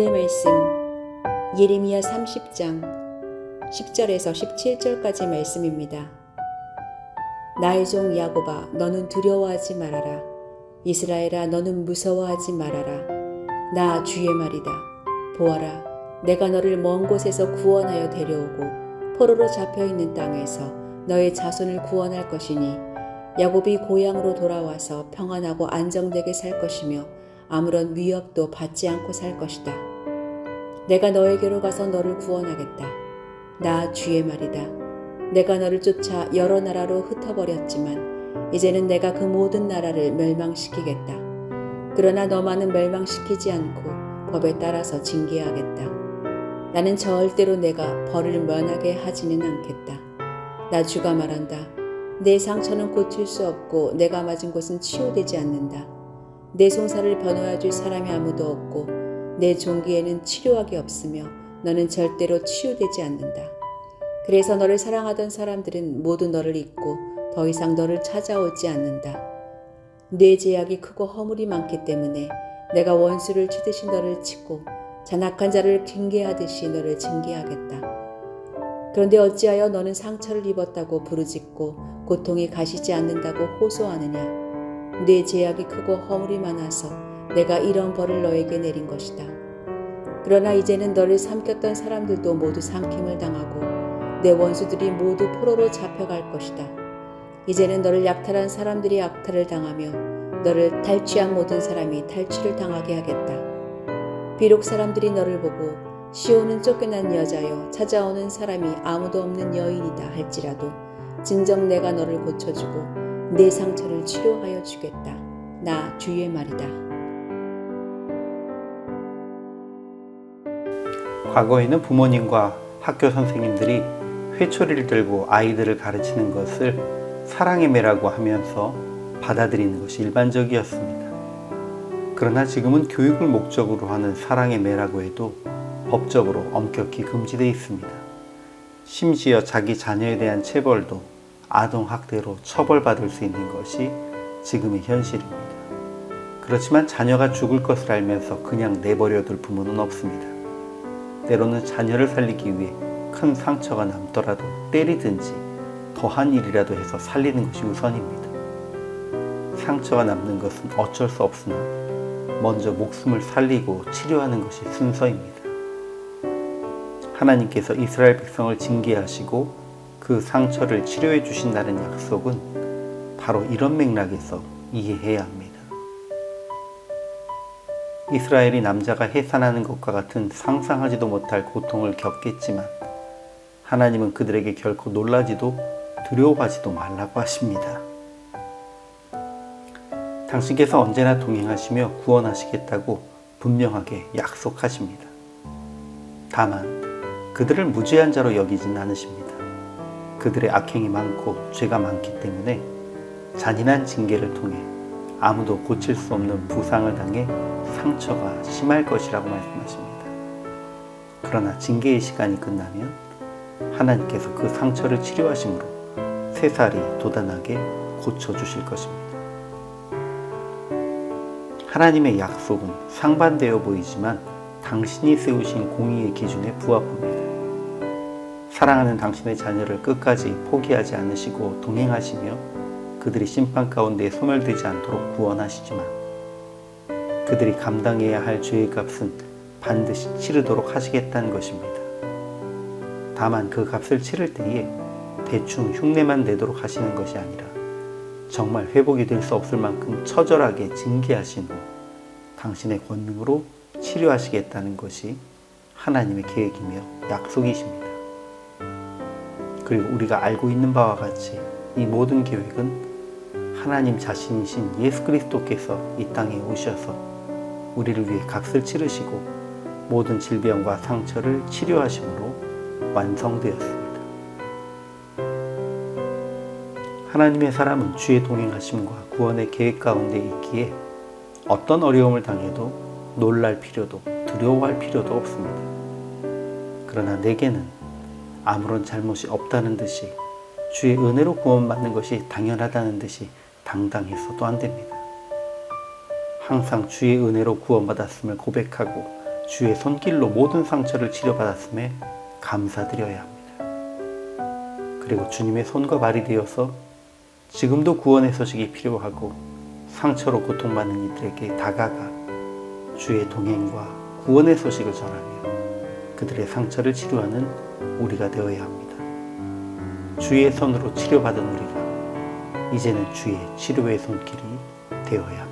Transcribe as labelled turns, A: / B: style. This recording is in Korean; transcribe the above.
A: 오늘의 말씀 예레미야 30장 10절에서 17절까지 말씀입니다. 나의 종 야곱아 너는 두려워하지 말아라 이스라엘아 너는 무서워하지 말아라 나 주의 말이다 보아라 내가 너를 먼 곳에서 구원하여 데려오고 포로로 잡혀 있는 땅에서 너의 자손을 구원할 것이니 야곱이 고향으로 돌아와서 평안하고 안정되게 살 것이며 아무런 위협도 받지 않고 살 것이다. 내가 너에게로 가서 너를 구원하겠다. 나 주의 말이다. 내가 너를 쫓아 여러 나라로 흩어버렸지만 이제는 내가 그 모든 나라를 멸망시키겠다. 그러나 너만은 멸망시키지 않고 법에 따라서 징계하겠다. 나는 절대로 내가 벌을 면하게 하지는 않겠다. 나 주가 말한다. 내 상처는 고칠 수 없고 내가 맞은 곳은 치유되지 않는다. 내 송사를 변호해 줄 사람이 아무도 없고 내 종기에는 치료하기 없으며 너는 절대로 치유되지 않는다. 그래서 너를 사랑하던 사람들은 모두 너를 잊고 더 이상 너를 찾아오지 않는다. 내 제약이 크고 허물이 많기 때문에 내가 원수를 치듯이 너를 치고 잔악한 자를 징계하듯이 너를 징계하겠다. 그런데 어찌하여 너는 상처를 입었다고 부르짖고 고통이 가시지 않는다고 호소하느냐? 내 제약이 크고 허물이 많아서 내가 이런 벌을 너에게 내린 것이다. 그러나 이제는 너를 삼켰던 사람들도 모두 삼킴을 당하고 내 원수들이 모두 포로로 잡혀갈 것이다. 이제는 너를 약탈한 사람들이 약탈을 당하며 너를 탈취한 모든 사람이 탈취를 당하게 하겠다. 비록 사람들이 너를 보고 시온은 쫓겨난 여자여 찾아오는 사람이 아무도 없는 여인이다 할지라도 진정 내가 너를 고쳐주고 내 상처를 치료하여 주겠다. 나 주의 말이다.
B: 과거에는 부모님과 학교 선생님들이 회초리를 들고 아이들을 가르치는 것을 사랑의 매라고 하면서 받아들이는 것이 일반적이었습니다. 그러나 지금은 교육을 목적으로 하는 사랑의 매라고 해도 법적으로 엄격히 금지되어 있습니다. 심지어 자기 자녀에 대한 체벌도 아동학대로 처벌받을 수 있는 것이 지금의 현실입니다. 그렇지만 자녀가 죽을 것을 알면서 그냥 내버려둘 부모는 없습니다. 때로는 자녀를 살리기 위해 큰 상처가 남더라도 때리든지 더한 일이라도 해서 살리는 것이 우선입니다. 상처가 남는 것은 어쩔 수 없으나 먼저 목숨을 살리고 치료하는 것이 순서입니다. 하나님께서 이스라엘 백성을 징계하시고 그 상처를 치료해 주신다는 약속은 바로 이런 맥락에서 이해해야 합니다. 이스라엘이 남자가 해산하는 것과 같은 상상하지도 못할 고통을 겪겠지만 하나님은 그들에게 결코 놀라지도 두려워하지도 말라고 하십니다. 당신께서 언제나 동행하시며 구원하시겠다고 분명하게 약속하십니다. 다만 그들을 무죄한 자로 여기진 않으십니다. 그들의 악행이 많고 죄가 많기 때문에 잔인한 징계를 통해 아무도 고칠 수 없는 부상을 당해 상처가 심할 것이라고 말씀하십니다. 그러나 징계의 시간이 끝나면 하나님께서 그 상처를 치료하심으로 새살이 돋아나게 고쳐주실 것입니다. 하나님의 약속은 상반되어 보이지만 당신이 세우신 공의의 기준에 부합합니다. 사랑하는 당신의 자녀를 끝까지 포기하지 않으시고 동행하시며 그들이 심판 가운데 소멸되지 않도록 구원하시지만 그들이 감당해야 할 죄의 값은 반드시 치르도록 하시겠다는 것입니다. 다만 그 값을 치를 때에 대충 흉내만 내도록 하시는 것이 아니라 정말 회복이 될 수 없을 만큼 처절하게 징계하신 후 당신의 권능으로 치료하시겠다는 것이 하나님의 계획이며 약속이십니다. 그리고 우리가 알고 있는 바와 같이 이 모든 계획은 하나님 자신이신 예수 그리스도께서 이 땅에 오셔서 우리를 위해 값을 치르시고 모든 질병과 상처를 치료하심으로 완성되었습니다. 하나님의 사람은 주의 동행하심과 구원의 계획 가운데 있기에 어떤 어려움을 당해도 놀랄 필요도 두려워할 필요도 없습니다. 그러나 내게는 아무런 잘못이 없다는 듯이 주의 은혜로 구원받는 것이 당연하다는 듯이 당당해서도 안 됩니다. 항상 주의 은혜로 구원받았음을 고백하고 주의 손길로 모든 상처를 치료받았음에 감사드려야 합니다. 그리고 주님의 손과 발이 되어서 지금도 구원의 소식이 필요하고 상처로 고통받는 이들에게 다가가 주의 동행과 구원의 소식을 전하며 그들의 상처를 치료하는 우리가 되어야 합니다. 주의 손으로 치료받은 우리가 이제는 주의 치료의 손길이 되어야 합니다.